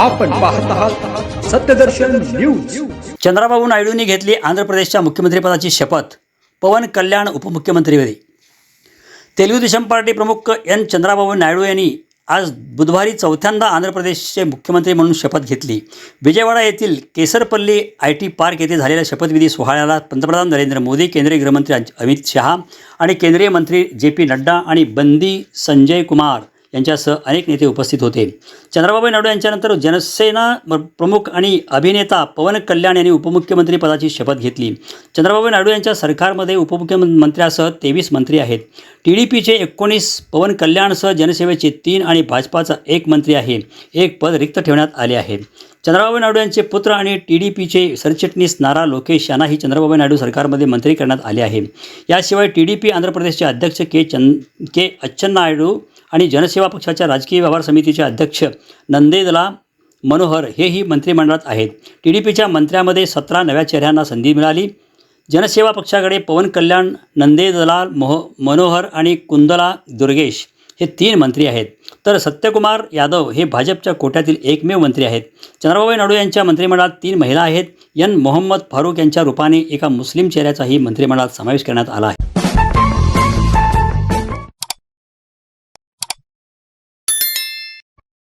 आपण पाहत आहात सत्यदर्शन न्यूज. चंद्राबाबू नायडूंनी घेतली आंध्र प्रदेशच्या मुख्यमंत्रीपदाची शपथ. पवन कल्याण उपमुख्यमंत्रीपदी तेलुगू देशम पार्टी प्रमुख एन चंद्राबाबू नायडू यांनी आज बुधवारी चौथ्यांदा आंध्र प्रदेशचे मुख्यमंत्री म्हणून शपथ घेतली. विजयवाडा येथील केसरपल्ली आय टी पार्क येथे झालेल्या शपथविधी सोहळ्याला पंतप्रधान नरेंद्र मोदी केंद्रीय गृहमंत्री अमित शहा आणि केंद्रीय मंत्री जे पी नड्डा आणि बंदी संजय कुमार यांच्यासह अनेक नेते उपस्थित होते. चंद्राबाबू नायडू यांच्यानंतर जनसेना प्रमुख आणि अभिनेता पवन कल्याण यांनी उपमुख्यमंत्री पदाची शपथ घेतली. चंद्राबाबू नायडू यांच्या सरकारमध्ये उपमुख्यमंत्र्यासह तेवीस मंत्री आहेत. टी डी पीचे एकोणीस पवन कल्याणसह जनसेवेचे तीन आणि भाजपाचा एक मंत्री आहे. एक पद रिक्त ठेवण्यात आले आहे. चंद्राबाबू नायडू यांचे पुत्र आणि टी डी पीचे सरचिटणीस नारा लोकेश यांनाही चंद्राबाबू नायडू सरकारमध्ये मंत्री करण्यात आले आहे. याशिवाय टी डी पी आंध्र प्रदेशचे अध्यक्ष के चंद के अच्चन्नायडू आणि जनसेवा पक्षाच्या राजकीय व्यवहार समितीचे अध्यक्ष नंदेदला मनोहर हेही मंत्रिमंडळात आहेत. टी डी पीच्या मंत्र्यामध्ये सतरा नव्या चेहऱ्यांना संधी मिळाली. जनसेवा पक्षाकडे पवन कल्याण नंदेदलाल मोह मनोहर आणि कुंदला दुर्गेश हे तीन मंत्री आहेत. तर सत्यकुमार यादव हे भाजपच्या कोट्यातील एकमेव मंत्री आहेत. चंद्रबाबू नायडू यांच्या मंत्रिमंडळात तीन महिला आहेत. एन. मोहम्मद फारूक यांच्या रूपाने एका मुस्लिम चेहऱ्याचाही मंत्रिमंडळात समावेश करण्यात आला आहे.